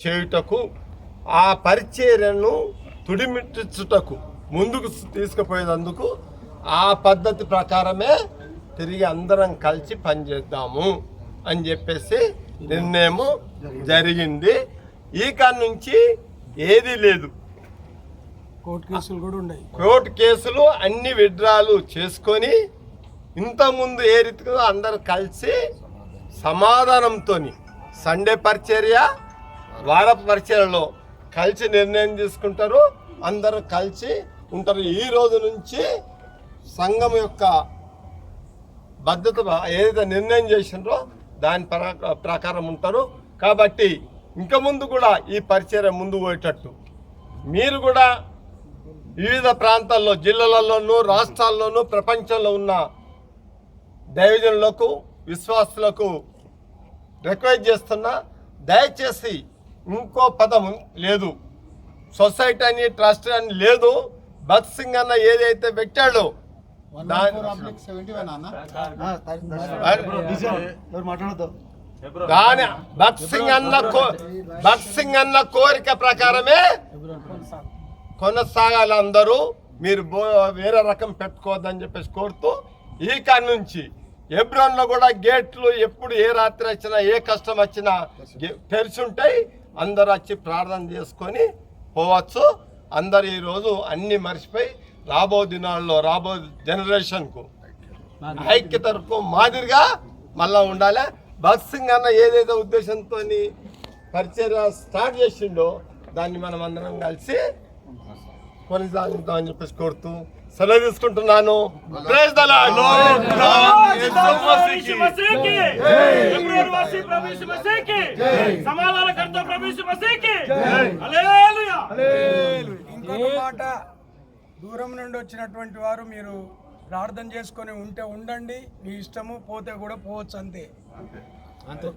చేయుటకు ఆ పరిచర్యను తుడిమిట్టుచుటకు ముందుకు తీసుకుపోయేందుకు ఆ పద్ధతి ప్రకారమే తిరిగి అందరం కలిసి పనిచేద్దాము అని చెప్పేసి నిర్ణయం జరిగింది. ఈ కాడ నుంచి ఏదీ లేదు. కోర్టు కేసులు కూడా ఉన్నాయి. కోర్టు కేసులు అన్ని విడ్రాలు చేసుకొని ఇంతకుముందు ఏ రీతిగా అందరు కలిసి సమాధానంతో సండే పరిచర్య వారపు పరిచర్యలో కలిసి నిర్ణయం తీసుకుంటారు. అందరూ కలిసి ఉంటారు. ఈ రోజు నుంచి సంఘం యొక్క భద్రత ఏదైతే నిర్ణయం చేసినారో దాని ప్రకారం ఉంటారు. కాబట్టి ఇంకా ముందు కూడా ఈ పరిచయం ముందు పోయేటట్టు. మీరు కూడా వివిధ ప్రాంతాల్లో జిల్లాలలోనూ రాష్ట్రాల్లోనూ ప్రపంచంలో ఉన్న దైవజనులకు విశ్వాసులకు రిక్వెస్ట్ చేస్తున్నా దయచేసి ఇంకో పదం లేదు. సొసైటీ అని ట్రస్ట్ అని లేదు. భగత్ సింగ్ అన్న ఏదైతే పెట్టాడో దాని సింగ్ అన్న కో- భగత్ సింగ్ అన్న కోరిక ప్రకారమే కొనసాగాలి అందరూ మీరు బో వేరే రకం పెట్టుకోవద్దని చెప్పేసి కోరుతూ ఈ కాడి నుంచి ఎబ్రోన్లో కూడా గేట్లు ఎప్పుడు ఏ రాత్రి వచ్చినా ఏ కష్టం వచ్చినా గే- తెరిచి ఉంటాయి. అందరూ వచ్చి ప్రార్థన చేసుకొని పోవచ్చు. అందరు ఈరోజు అన్ని మర్చిపోయి రాబో దినాల్లో రాబో జనరేషన్కు ఐక్యతకు మాదిరిగా మళ్ళా ఉండాలి? భగత్ సింగ్ అన్న ఏదైతే ఉద్దేశంతో పరిచర్య స్టార్ట్ చేసిండో దాన్ని మనం అందరం కలిసి కొనసాగుతామని చెప్పేసి కోరుతూ సెలవు తీసుకుంటున్నాను. ఇంకొక మాట దూరం నుండి వచ్చినటువంటి వారు మీరు ప్రార్థన చేసుకొని ఉంటే ఉండండి మీ ఇష్టము పోతే కూడా పోవచ్చు అంతే అంతే